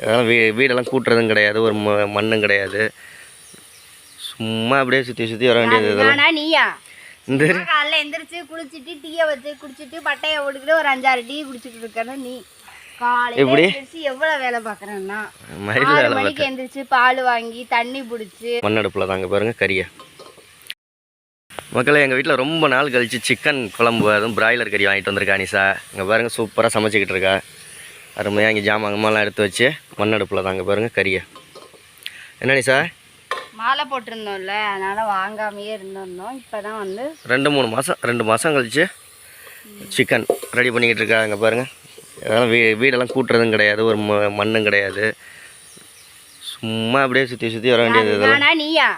அதெல்லாம் வீ வீடெல்லாம் கூட்டுறதும் கிடையாது ஒரு ம மண்ணும் கிடையாது. சும்மா அப்படியே சுற்றி சுற்றி வர வேண்டியது இதெல்லாம். நீயா? இந்த காலைல எந்திரிச்சு குளிச்சுட்டு டீயை வச்சு குடிச்சிட்டு பட்டையை ஓடிக்கிட்டு ஒரு அஞ்சாறு டீ குடிச்சிட்டு இருக்கேன்னு நீ. காலையில எப்படி? எவ்வளவு வேலை பாக்குறேன்னா மயில் ஆறு மணிக்கு எந்திரிச்சு பால் வாங்கி தண்ணி பிடிச்சி. மண்ணடுப்பில் தாங்க பாருங்க கறியை. மக்களே எங்கள் வீட்டில் ரொம்ப நாள் கழிச்சு சிக்கன் குழம்பு அதுவும் பிராய்லர் கறி வாங்கிட்டு வந்திருக்கா நிஷா இங்கே பாருங்கள் சூப்பராக சமைச்சிக்கிட்டு இருக்கா. அருமையாக இங்கே ஜாமாங்கம்மாலாம் எடுத்து வச்சு மண்ணடுப்பில் தாங்க பாருங்க கறியை. என்ன நிஷா மாலை போட்டிருந்தோம்ல அதனால வாங்காமையே இருந்திருந்தோம். இப்பதான் வந்து ரெண்டு மூணு மாதம் ரெண்டு மாதம் கழிச்சு சிக்கன் ரெடி பண்ணிக்கிட்டு இருக்கா இங்கே பாருங்கள் அதெல்லாம் வீ வீடெல்லாம் கூட்டுறதும் கிடையாது ஒரு ம மண்ணும் கிடையாது. சும்மா அப்படியே சுற்றி சுற்றி வர வேண்டியது இதெல்லாம். நீயா?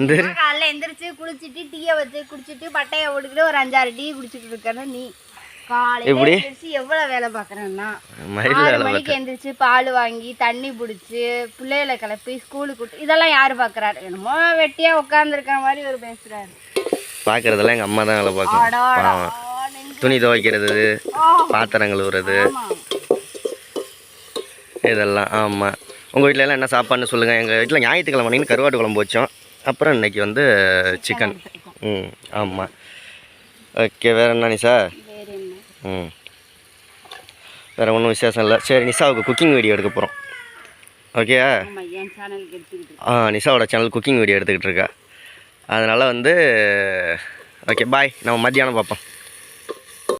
இந்த காலைல எந்திரிச்சு குளிச்சுட்டு டீயை வச்சு குடிச்சிட்டு பட்டையை ஓடிக்கிட்டு ஒரு அஞ்சாறு டீ குடிச்சிட்டு இருக்கேன்னு நீ. எந்திரிச்சு எவ்வளவு வேலை பாக்குறேன்னா ஆறு மணிக்கு எந்திரிச்சு பால் வாங்கி தண்ணி பிடிச்சி பிள்ளைகளை கிளப்பி ஸ்கூலுக்கு விட்டு இதெல்லாம் யாரு பாக்குறாரு என்னமோ வெட்டியா உட்காந்துருக்கிற மாதிரி ஒரு பேசுறாரு. பார்க்குறதெல்லாம் எங்கள் அம்மா தான் வேலை நெஞ்சு- துணி துவைக்கிறது பாத்திரம் கழுவுறது. இதெல்லாம் ஆமாம் உங்கள் வீட்டில் எல்லாம் என்ன சாப்பாடுன்னு சொல்லுங்கள் எங்கள் வீட்டில் ஞாயிற்றுக்கிழமை அன்னைக்கு கருவாட்டு குழம்பு வச்சோம். அப்புறம் இன்னைக்கு வந்து சிக்கன் ம் ஆமாம் ஓகே வேறு என்ன என்ன ம். வேறு ஒன்றும் விசேஷம் இல்லை. சரி நிஷாவுக்கு குக்கிங் வீடியோ எடுக்க போகிறோம் எடுத்துக்கிட்டு ஆ நிஷாவோட சேனல் குக்கிங் வீடியோ எடுத்துக்கிட்டு இருக்கா. அதனால் வந்து ஓகே பாய் நம்ம மத்தியானம் பார்ப்போம்.